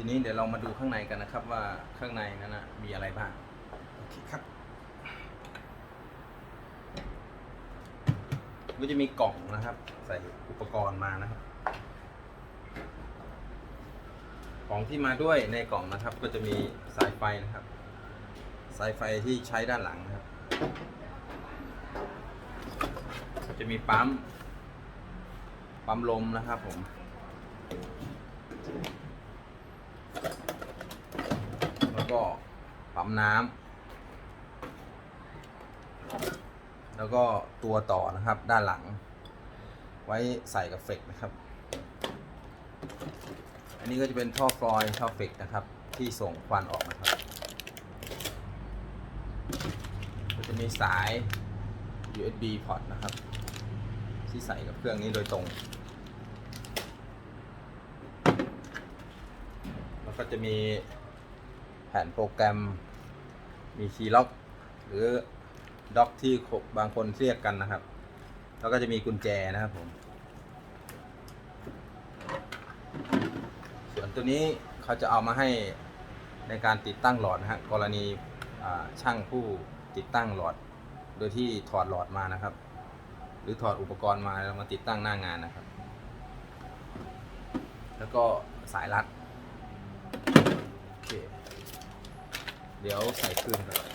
ทีนี้เดี๋ยวเรามาดูข้างในกันนะครับว่าข้างในนั้นนะมีอะไรบ้างโอเคครับก็จะมีกล่องนะครับ ใส่อุปกรณ์มานะครับ ของที่มาด้วยในกล่องนะครับ ก็จะมีสายไฟนะครับ สายไฟที่ใช้ด้านหลังนะครับก็จะมีปั๊มปั๊มลมนะครับผม แล้ว ก็ปั๊มน้ำแล้วก็ตัวต่อนะครับ ด้านหลัง ไว้ใส่กับเฟกนะครับ อันนี้ก็จะเป็นท่อฟลอยท่อเฟกนะครับ ที่ส่งควันออกนะครับก็จะมีสาย USB port นะครับ ที่ใส่กับเครื่องนี้โดยตรง แล้วก็จะมี ผ่นโปรแกรม มีคีย์ล็อก หรือด็อกที่บางคนเรียกกันนะครับ แล้วก็จะมีกุญแจนะครับผม ส่วนตัวนี้เขาจะเอามาให้ในการติดตั้งหลอดนะฮะกรณีช่างผู้ติดตั้งหลอด โดยที่ถอดหลอดมานะครับ หรือถอดอุปกรณ์มาแล้วมาติดตั้งหน้างานนะครับ แล้วก็สายรัดโอเค เดี๋ยวใส่คืนก่อน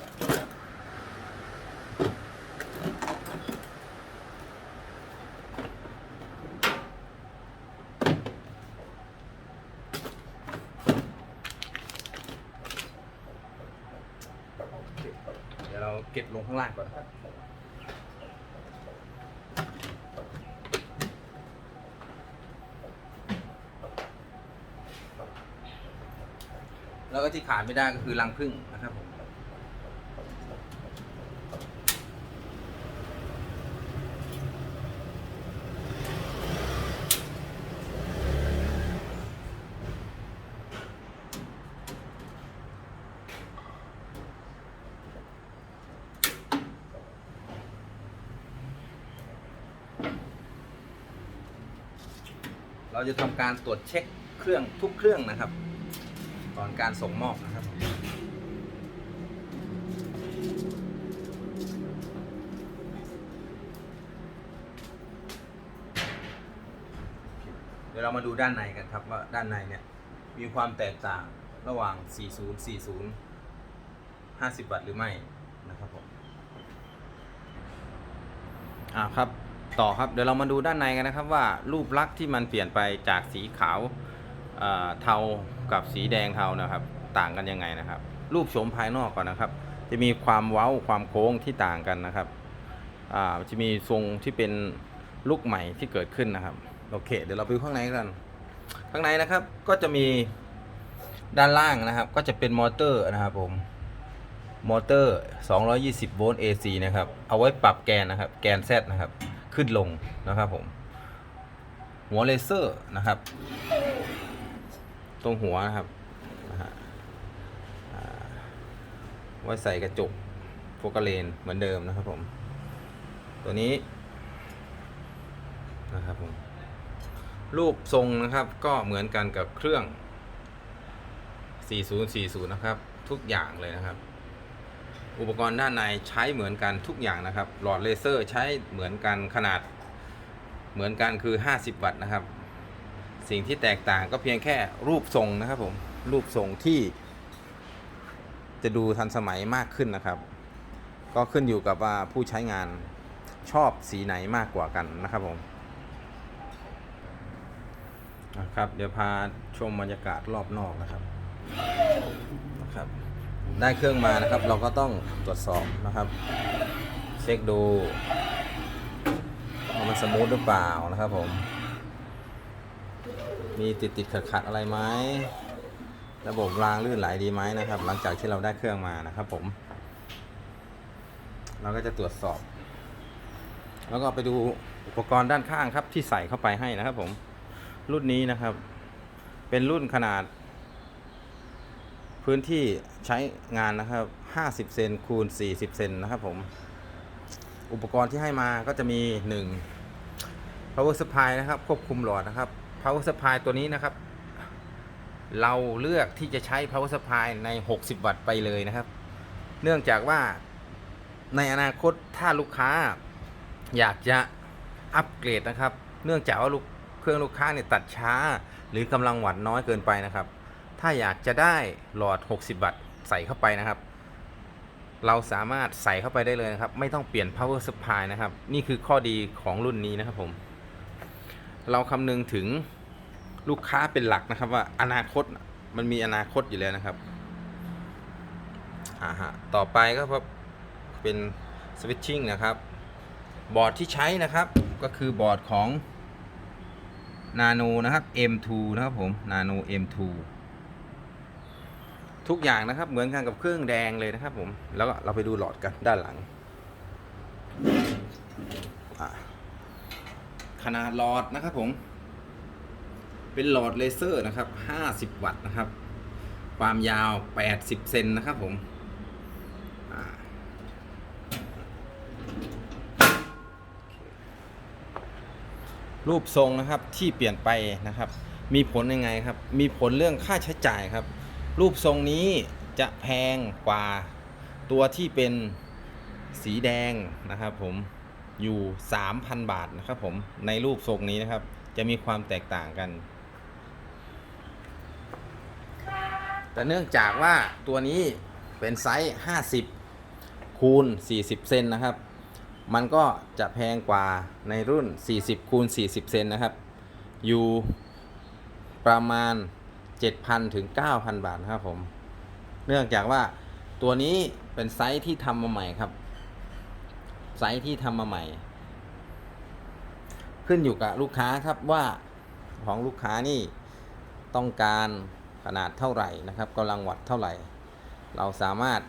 โอเคเดี๋ยวเราเก็บลงข้างล่างก่อนนะครับ แล้วก็ที่ขาดไม่ได้ก็คือรังผึ้งนะครับผมเราจะทำการตรวจเช็คเครื่องทุกเครื่องนะครับ ก่อนการส่งมอบนะครับเดี๋ยวเรามาดูด้านในกันครับว่าด้านในเนี่ยมีความแตกต่างระหว่าง 40 40 50 วัตต์หรือไม่นะครับผมอ่าครับต่อครับเดี๋ยวเรามาดูด้านในกันนะครับว่ารูปลักษณ์ที่มันเปลี่ยนไปจากสีขาว เทากับสีแดงเทานะครับ ต่างกันยังไงนะครับ รูปโฉมภายนอกก่อนนะครับ จะมีความเว้าความโค้งที่ต่างกันนะครับจะมีทรงที่เป็นลูกใหม่ที่เกิดขึ้นนะครับโอเค เดี๋ยวเราไปดูข้างในกันข้างในนะครับก็จะมีด้านล่างนะครับ ก็จะเป็นมอเตอร์นะครับผมมอเตอร์ 220 โวลต์ AC นะครับ เอาไว้ปรับแกนนะครับ แกน Z นะครับ ขึ้นลงนะครับผม หัวเลเซอร์นะครับ ตรงหัวนะครับว่าไว้ใส่กระจกโฟกัสเลนเหมือนเดิมนะครับผม ตัวนี้นะครับผมรูปทรงนะครับก็เหมือนกันกับเครื่อง 4040 นะครับ ทุกอย่างเลยนะครับ อุปกรณ์ด้านในใช้เหมือนกันทุกอย่างนะครับ หลอดเลเซอร์ใช้เหมือนกันขนาดเหมือนกันคือ 50 วัตต์นะครับ สิ่งที่แตกต่างก็เพียงแค่รูปทรงนะครับผม รูปทรงที่ จะดูทันสมัยมากขึ้นนะครับ ก็ขึ้นอยู่กับว่าผู้ใช้งานชอบสีไหนมากกว่ากันนะครับผมนะครับ เดี๋ยวพาชมบรรยากาศรอบนอกนะครับนะครับ ได้เครื่องมานะครับ เราก็ต้องตรวจสอบนะครับ เช็คดูว่ามันสมูทหรือเปล่านะครับผม มีติดติดขัดขัดอะไรไหมระบบรางลื่นไหลดีไหมนะครับ หลังจากที่เราได้เครื่องมานะครับ ผม เราก็จะตรวจสอบ แล้วก็ไปดูอุปกรณ์ด้านข้างครับ ที่ใส่เข้าไปให้นะครับ ผม รุ่นนี้นะครับ เป็นรุ่นขนาด พื้นที่ใช้งานนะครับ 50 เซนคูณ 40 เซนนะครับ ผม อุปกรณ์ที่ให้มาก็จะมี 1 power supply นะครับ ควบคุมหลอดนะครับ power supply ตัวนี้นะครับ เราเลือกที่จะใช้ power supply ใน 60 วัตต์ไปเลยนะครับ เนื่องจากว่าในอนาคตถ้าลูกค้าอยากจะอัปเกรดนะครับ เนื่องจากว่าลูกเครื่องลูกค้าเนี่ยตัดช้า หรือกำลังวัตต์น้อยเกินไปนะครับ ถ้าอยากจะได้หลอด 60 วัตต์ใส่เข้าไปนะครับ เราสามารถใส่เข้าไปได้เลยนะครับ ไม่ต้องเปลี่ยน power supply นะครับ นี่คือข้อดีของรุ่นนี้นะครับผม เราคำนึงถึง ลูกค้าเป็นหลักนะครับ ว่าอนาคตมันมีอนาคตอยู่แล้วนะครับอ่าฮะต่อไปก็เป็น switching นะครับบอร์ดที่ใช้นะครับก็คือบอร์ดของ Nano นะครับ M2 นะครับผม Nano M2 ทุกอย่างนะครับเหมือนกันกับเครื่องแดงเลยนะครับผมแล้วก็เราไปดูหลอดกันด้านหลัง ขนาดหลอดนะครับผม เป็นหลอดเลเซอร์นะครับ 50 วัตต์นะครับ ความยาว 80 เซนนะครับผมรูปทรงนะครับที่เปลี่ยนไปนะครับ มีผลยังไงครับ มีผลเรื่องค่าใช้จ่ายครับ รูปทรงนี้จะแพงกว่าตัวที่เป็นสีแดงนะครับผมอยู่ 3,000 บาทนะครับผมในรูปทรงนี้นะครับ จะมีความแตกต่างกัน แต่เนื่องจากว่าตัวนี้เป็นไซส์ 50 คูณ 40 เซนนะครับ มันก็จะแพงกว่าในรุ่น 40 คูณ 40 เซนนะครับ อยู่ประมาณ 7,000 ถึง 9,000 บาทนะครับผม เนื่องจากว่าตัวนี้เป็นไซส์ที่ทำมาใหม่ครับ ไซส์ที่ทำมาใหม่ ขึ้นอยู่กับลูกค้าครับว่าของลูกค้านี่ต้องการ ขนาดเท่าไหร่นะครับกำลังวัดเท่าไหร่ เราสามารถ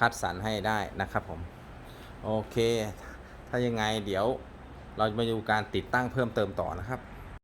คัดสรรให้ได้นะครับผมโอเค ถ้ายังไงเดี๋ยวเราจะมาดูการติดตั้งเพิ่มเติมต่อนะครับ